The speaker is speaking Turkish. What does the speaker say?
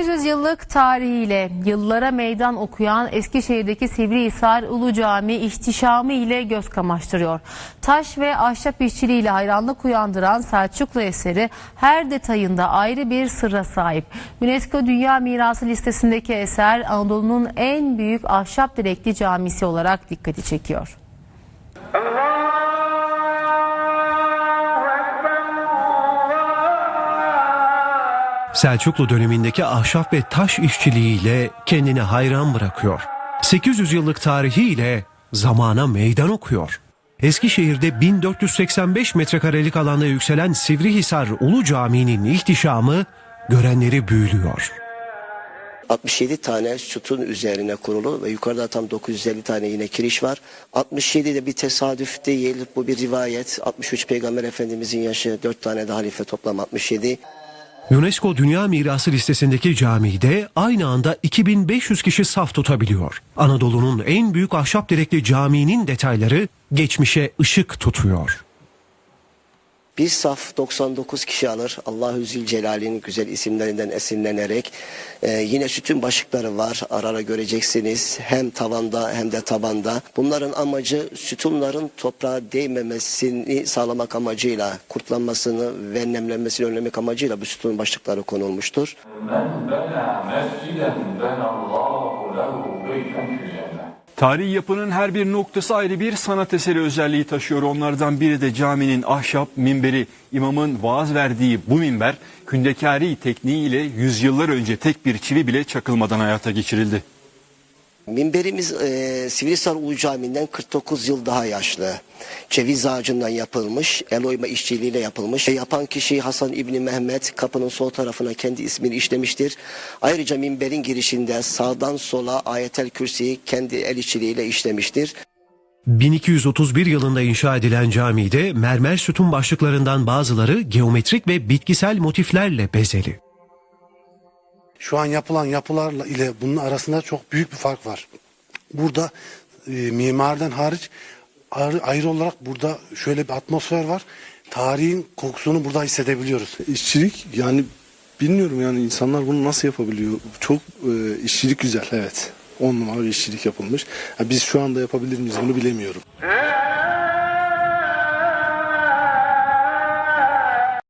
800 yıllık tarihiyle yıllara meydan okuyan Eskişehir'deki Sivrihisar Ulu Cami ihtişamı ile göz kamaştırıyor. Taş ve ahşap işçiliğiyle hayranlık uyandıran Selçuklu eseri her detayında ayrı bir sırra sahip. UNESCO Dünya Mirası listesindeki eser Anadolu'nun en büyük ahşap direkli camisi olarak dikkati çekiyor. Selçuklu dönemindeki ahşap ve taş işçiliğiyle kendini hayran bırakıyor. 800 yıllık tarihiyle zamana meydan okuyor. Eskişehir'de 1485 metrekarelik alanda yükselen Sivrihisar Ulu Camii'nin ihtişamı görenleri büyülüyor. 67 tane sütun üzerine kurulu ve yukarıda tam 950 tane yine kiriş var. 67 de bir tesadüf değil bu bir rivayet. 63 Peygamber Efendimizin yaşı 4 tane de halife toplam 67. UNESCO Dünya Mirası listesindeki camide aynı anda 2500 kişi saf tutabiliyor. Anadolu'nun en büyük ahşap direkli caminin detayları geçmişe ışık tutuyor. Bir saf 99 kişi alır. Allahü Zülcelal'in güzel isimlerinden esinlenerek. Ee, yine sütün başlıkları var. Arara göreceksiniz. Hem tavanda hem de tabanda. Bunların amacı sütunların toprağa değmemesini sağlamak amacıyla, kurtlanmasını ve nemlenmesini önlemek amacıyla bu sütun başlıkları konulmuştur. Men bena mesciden benallahu lehu beyten. Tarihi yapının her bir noktası ayrı bir sanat eseri özelliği taşıyor. Onlardan biri de caminin ahşap minberi. İmamın vaaz verdiği bu minber kündekari tekniğiyle yüzyıllar önce tek bir çivi bile çakılmadan hayata geçirildi. Minberimiz e, Sivrisar Ulu Camii'nden 49 yıl daha yaşlı. Ceviz ağacından yapılmış, el oyma işçiliğiyle yapılmış. E, yapan kişi Hasan İbni Mehmet kapının sol tarafına kendi ismini işlemiştir. Ayrıca minberin girişinde sağdan sola ayetel kürsiyi kendi el işçiliğiyle işlemiştir. 1231 yılında inşa edilen camide mermer sütun başlıklarından bazıları geometrik ve bitkisel motiflerle bezeli. Şu an yapılan yapılarla ile bunun arasında çok büyük bir fark var. Burada e, mimariden hariç ayrı, ayrı olarak burada şöyle bir atmosfer var. Tarihin kokusunu burada hissedebiliyoruz. İşçilik yani bilmiyorum yani insanlar bunu nasıl yapabiliyor? Çok e, işçilik güzel evet. On numara bir işçilik yapılmış. Ha, biz şu anda yapabilir miyiz bunu bilemiyorum.